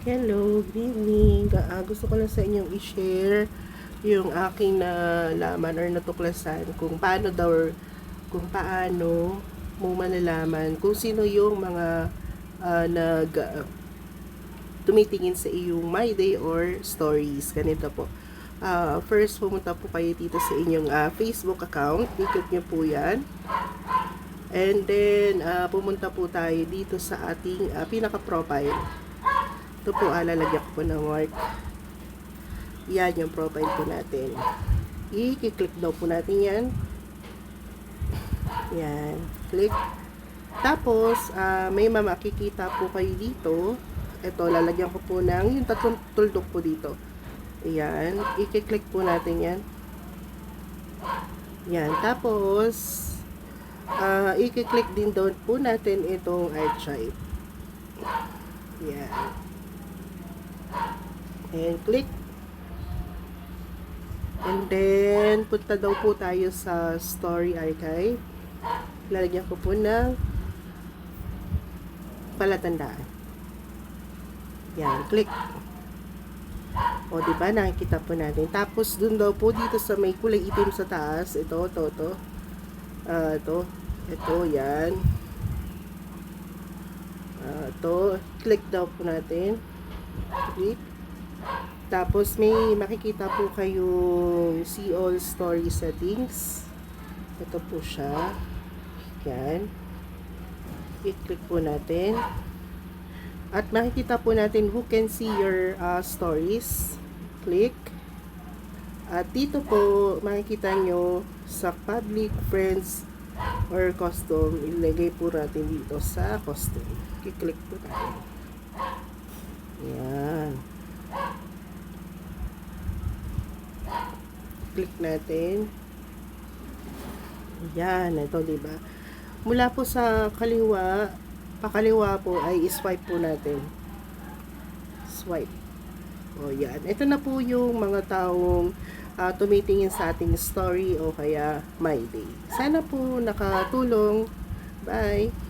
Hello, good evening. Ah, gusto ko lang sa inyong i-share yung aking nalaman or natuklasan kung paano daw kung paano mo malalaman kung sino yung mga ah, nag ah, tumitingin sa iyong My Day or Stories. Ganito po. Ah, first, pumunta po kayo dito sa inyong ah, Facebook account. Ikot nyo po yan. And then, ah, pumunta po tayo dito sa ating ah, pinaka-profile. Ito po, ah, lalagyan ko po ng mark. Yan yung profile po natin. I-click daw po natin yan. Yan. Click. Tapos, ah, may makikita po kayo dito. Ito, lalagyan ko po ng yung tatlong tuldok po dito. Ayan. I-click po natin yan. Yan. Tapos, ah, i-click din doon po natin itong archive. Yan. And click. And then, punta daw po tayo sa story archive. Lalagyan ko po ng palatandaan. Yan, click. O, di ba nakikita po natin. Tapos, dun daw po dito sa may kulay itim sa taas. Ito, ito, ito. Ah, ito. Ito, yan. Ah, ito. Click daw po natin. Click. Tapos may makikita po kayong see all story settings. Ito po siya. Yan. I-click po natin. At makikita po natin who can see your uh, stories. Click. At dito po makikita nyo sa public, friends, or custom. Ilagay po natin dito sa custom. I-click po tayo. Yan. Click natin. Yan, ito, di ba? Mula po sa kaliwa, pakaliwa po ay swipe po natin. Swipe. O, yan. Ito na po yung mga taong ah, tumitingin sa ating story o kaya my day. Sana po nakatulong. Bye!